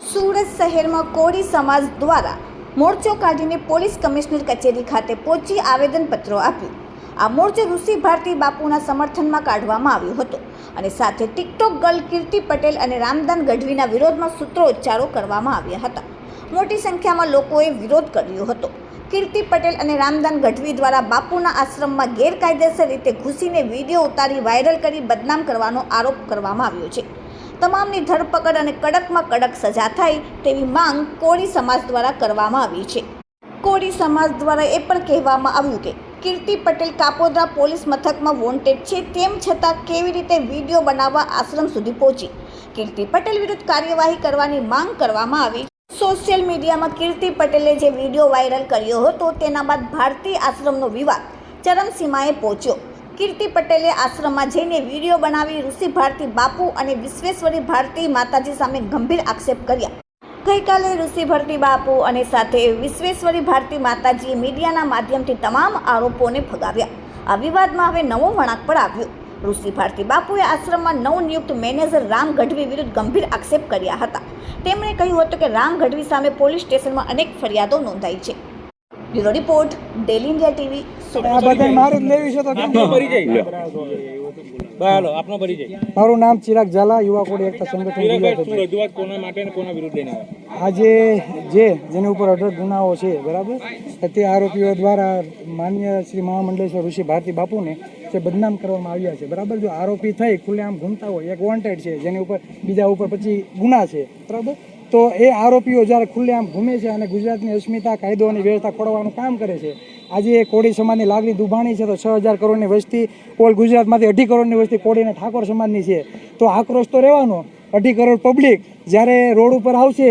સુરત શહેરમાં કોળી સમાજ દ્વારા મોરચો કાઢીને પોલીસ કમિશનર કચેરી ખાતે પહોંચી આવેદનપત્રો આપ્યું આ મોરચો ઋષિ ભારતી બાપુના સમર્થનમાં કાઢવામાં આવ્યો હતો અને સાથે ટિકટોક ગર્લ કીર્તિ પટેલ અને રામદાન ગઢવીના વિરોધમાં સૂત્રોચ્ચારો કરવામાં આવ્યા હતા. મોટી સંખ્યામાં લોકોએ વિરોધ કર્યો હતો. કીર્તિ પટેલ અને રામદાન ગઢવી દ્વારા બાપુના આશ્રમમાં ગેરકાયદેસર રીતે ઘૂસીને વીડિયો ઉતારી વાયરલ કરી બદનામ કરવાનો આરોપ કરવામાં આવ્યો છે. તમામની ધરપકડ અને કડકમાં કડક સજા થાય તેવી માંગ કોળી સમાજ દ્વારા કરવામાં આવી છે. કોળી સમાજ દ્વારા એ પણ કહેવામાં આવ્યું કે કીર્તિ પટેલ કાપોદ્રા પોલીસ મથકમાં વોન્ટેડ છે તેમ છતાં કેવી રીતે વીડિયો બનાવવા આશ્રમ સુધી પહોંચી? કીર્તિ પટેલ વિરુદ્ધ કાર્યવાહી કરવાની માંગ કરવામાં આવી સોશિયલ મીડિયામાં કીર્તિ પટેલે જે વીડિયો વાયરલ કર્યો હતો, તેના બાદ ભારતી આશ્રમનો વિવાદ ચરમસીમાએ પહોંચ્યો. કીર્તિ પટેલે આશ્રમમાં જઈને વીડિયો બનાવી ઋષિ ભારતી બાપુ અને વિશ્વેશ્વરી ભારતી માતાજી સામે ગંભીર આક્ષેપ કર્યા. ગઈકાલે ઋષિ ભારતી બાપુ અને સાથે વિશ્વેશ્વરી ભારતી માતાજીએ મીડિયાના માધ્યમથી તમામ આરોપોને ફગાવ્યા. આ વિવાદમાં હવે નવો વળાંક પણ આવ્યો. ઋષિ ભારતી બાપુએ આશ્રમમાં નવનિયુક્ત મેનેજર રામ ગઢવી વિરુદ્ધ ગંભીર આક્ષેપ કર્યા હતા. તેમણે કહ્યું હતું કે રામ ગઢવી સામે પોલીસ સ્ટેશનમાં અનેક ફરિયાદો નોંધાઈ છે. Bureau report daily India TV આ બધા મારું જ લેવી છે તો આપનો પરિચય. હાલો આપનો પરિચય. મારું નામ ચિરાગ ઝાલા યુવા કોડી એકતા સંગઠન ચિરાગભાઈ ગુજરાત શું રજૂઆત કોના માટે અને કોના વિરુદ્ધ લઈને આજે જે જેની ઉપર અઢળક ગુનાઓ છે બરાબર? તે આરોપીઓ દ્વારા માન્ય શ્રી મહામંડલેશ્વર ઋષિ ભારતી બાપુને જે બદનામ કરવામાં આવ્યા છે બરાબર? જો આરોપી થઈ ખુલ્લેઆમ ઘૂમતા હોય એક વોન્ટેડ છે જેની ઉપર બીજા ઉપર પછી ગુના છે બરાબર? તો એ આરોપીઓ જ્યારે ખુલ્લેઆમ ઘૂમે છે અને ગુજરાતની અસ્મિતા, કાયદો અને વ્યવસ્થા ખોળવાનું કામ કરે છે, આજે એ કોળી સમાજની લાગણી દુભાણી છે, તો છ હજાર કરોડની વસ્તી, ઓલ ગુજરાતમાંથી અઢી કરોડની વસ્તી કોળી અને ઠાકોર સમાજની છે. તો આક્રોશ તો રહેવાનો. અઢી કરોડ પબ્લિક જ્યારે રોડ ઉપર આવશે,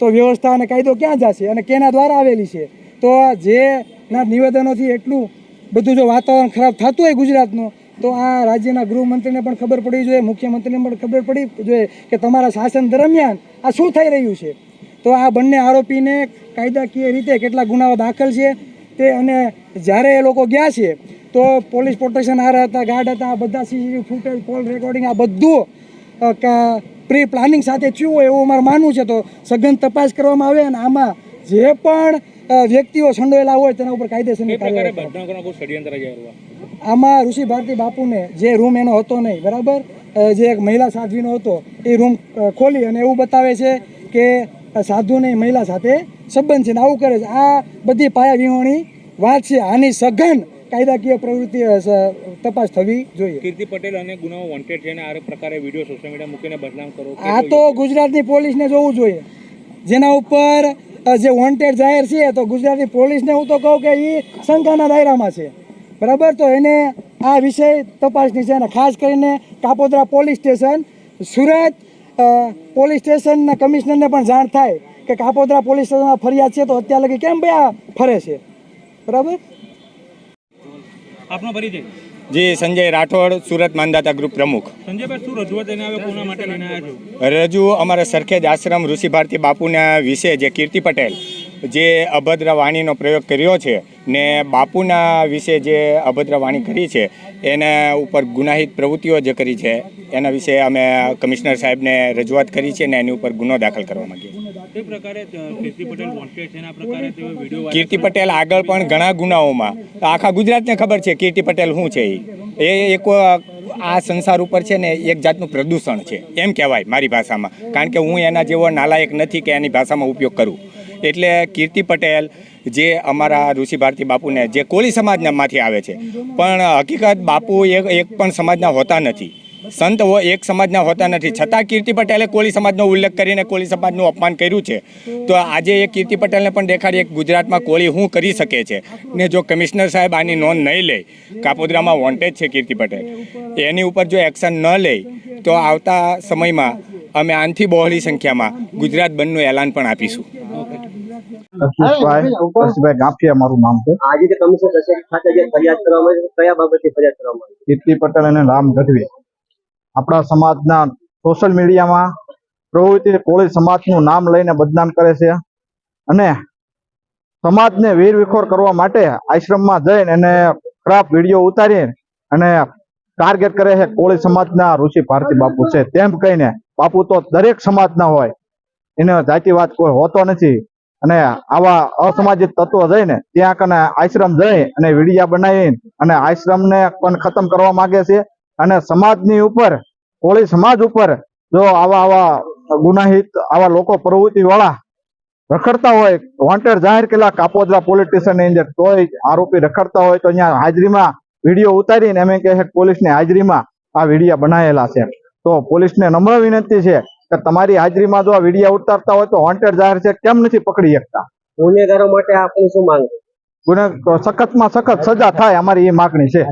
તો વ્યવસ્થા અને કાયદો ક્યાં જશે અને કેના દ્વારા આવેલી છે? તો જેના નિવેદનોથી એટલું બધું જો વાતાવરણ ખરાબ થતું હોય ગુજરાતનું તો આ રાજ્યના ગૃહમંત્રીને પણ ખબર પડવી જોઈએ મુખ્યમંત્રીને પણ ખબર પડી જોઈએ કે તમારા શાસન દરમિયાન આ શું થઈ રહ્યું છે. તો આ બંને આરોપીને કાયદાકીય રીતે કેટલા ગુનાઓ દાખલ છે તે અને જ્યારે એ લોકો ગયા છે તો પોલીસ પ્રોટેક્શન આ હતા ગાર્ડ હતા આ બધા સીસીટીવી ફૂટેજ કોલ રેકોર્ડિંગ આ બધું પ્રી પ્લાનિંગ સાથે થયું હોય એવું અમારે માનવું છે. તો સઘન તપાસ કરવામાં આવે અને આમાં જે પણ વ્યક્તિઓ સંડોયેલા હોય તેના ઉપર કાયદેસરની કાર્યવાહી આમાં ઋષિ ભારતી બાપુને જે રૂમ એનો હતો નહીં બરાબર? જે એક મહિલા સાધ્વીનો હતો એ રૂમ ખોલી અને એવું બતાવે છે કે સાધુને મહિલા સાથે સંબંધ છે ને આવું કરે છે. આ બધી પાયા વિહોણી વાત છે. આની સઘન કાયદાકીય પ્રવૃત્તિ તપાસ થવી જોઈએ. કીર્તિ પટેલ અને ગુનાઓ વોન્ટેડ છે આ પ્રકારે વીડિયો સોશિયલ મીડિયા મૂકીને બદનામ કરો આ તો ગુજરાતની પોલીસને જોવું જોઈએ. જેના ઉપર જે વોન્ટેડ જાહેર છે તો ગુજરાતની પોલીસને હું તો કહું કે એ શંકાના દાયરામાં છે. બરાબર? તો એને આ વિષય તપાસની છે અને ખાસ કરીને Kapodra police station Surat police સ્ટેશનના કમિશનરને પણ જાણ થાય કે કાપોદ્રા પોલીસ સ્ટેશનમાં ફરિયાદ છે તો અત્યાર લગી કેમ ભાઈ આ ફરે છે? બરાબર? આપનો પરિચય. જી સંજય રાઠોડ સુરત માનદાતા ગ્રુપ પ્રમુખ. સંજયભાઈ શું રજૂઆત લઈને આવ્યા કોના માટે લઈને આવ્યા છો? રજૂ અમારા સરખેજ આશ્રમ ઋષિ ભારતી બાપુના વિશે જે કીર્તિ પટેલ જે અભદ્ર વાણીનો પ્રયોગ કર્યો છે ને બાપુના વિશે જે અભદ્ર વાણી કરી છે એના ઉપર ગુનાહિત પ્રવૃત્તિઓ જે કરી છે એના વિશે અમે કમિશનર સાહેબને રજૂઆત કરી છે ને એની ઉપર ગુનો દાખલ કરવા માંગીએ કીર્તિ પટેલ આગળ પણ ઘણા ગુનાઓમાં આખા ગુજરાતને ખબર છે કીર્તિ પટેલ શું છે. એ એક આ સંસાર ઉપર છે ને એક જાતનું પ્રદૂષણ છે. એમ કહેવાય મારી ભાષામાં. કારણ કે હું એના જેવો નાલાયક નથી કે એની ભાષામાં ઉપયોગ કરું. એટલે કીર્તિ પટેલ જે અમારા ઋષિ ભારતી બાપુને જે કોળી સમાજનામાંથી આવે છે. પણ હકીકત બાપુ એક પણ સમાજના હોતા નથી. સંત હો એક સમાજના હોતા નથી. છતાં કીર્તિ પટેલે કોળી સમાજનો ઉલ્લેખ કરીને કોળી સમાજનું અપમાન કર્યું છે. તો આજે એ કીર્તિ પટેલને પણ દેખાડીએ કે ગુજરાતમાં કોળી શું કરી શકે છે? ને જો કમિશનર સાહેબ આની નોંધ નહીં લે કાપોદ્રામાં વોન્ટેજ છે કીર્તિ પટેલ. એની ઉપર જો એક્શન ન લે તો આવતા સમયમાં અમે આનથી બહોળી સંખ્યામાં ગુજરાત બંધનું એલાન પણ આપીશું. કીર્તિ પટેલ અને રામ ગઢવી. આપણા સમાજના સોશિયલ મીડિયામાં પ્રવૃત્તિ કોળી સમાજનું નામ લઈને બદનામ કરે છે. અને સમાજને વીર વિખોર કરવા માટે આશ્રમમાં જઈને એને ખરાબ વીડિયો ઉતારી અને ટાર્ગેટ કરે છે કોળી સમાજના ઋષિ ભારતી બાપુ છે. તેમ કહીને બાપુ તો દરેક સમાજના હોય. એનો જાતિવાદ કોઈ હોતો નથી. અને આવા અસામાજિક તત્વો જઈને ત્યાં કને આશ્રમ જઈ અને વિડિયા બનાવી અને આશ્રમને પણ ખતમ કરવા માંગે છે. અને સમાજની ઉપર કોળી સમાજ ઉપર જો આવા આવા ગુનાહિત આવા લોકો પ્રવૃત્તિ વાળા રખડતા હોય વોન્ટેડ જાહેર કેલા કાપોદરા પોલીસ સ્ટેશનની અંદર તોય આરોપી રખડતા હોય તો અહીંયા હાજરીમાં વીડિયો ઉતારીને એમ કહે છે પોલીસની હાજરીમાં આ વિડીયા બનાવેલા છે. તો પોલીસને નમ્ર વિનંતી છે કે તમારી હાજરીમાં જો આ વિડીયા ઉતારતા હોય તો વોન્ટેડ જાહેર છે કેમ નથી પકડી શકતા? ગુનેગારો માટે આપની શું માંગ? ગુને સખતમાં સખત સજા થાય અમારી એ માગણી છે.